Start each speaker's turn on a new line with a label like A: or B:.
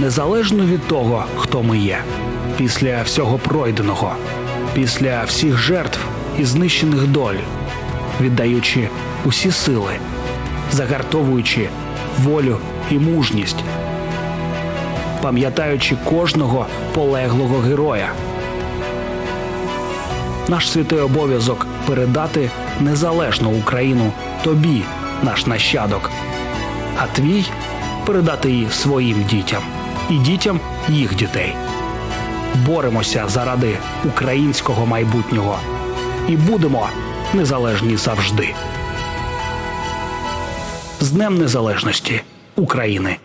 A: незалежно від того, хто ми є, після всього пройденого, після всіх жертв і знищених доль, віддаючи усі сили, загартовуючи волю і мужність, пам'ятаючи кожного полеглого героя. Наш святий обов'язок передати незалежну Україну тобі, наш нащадок, а твій передати її своїм дітям і дітям їх дітей. Боремося заради українського майбутнього і будемо незалежні завжди. З Днем Незалежності України!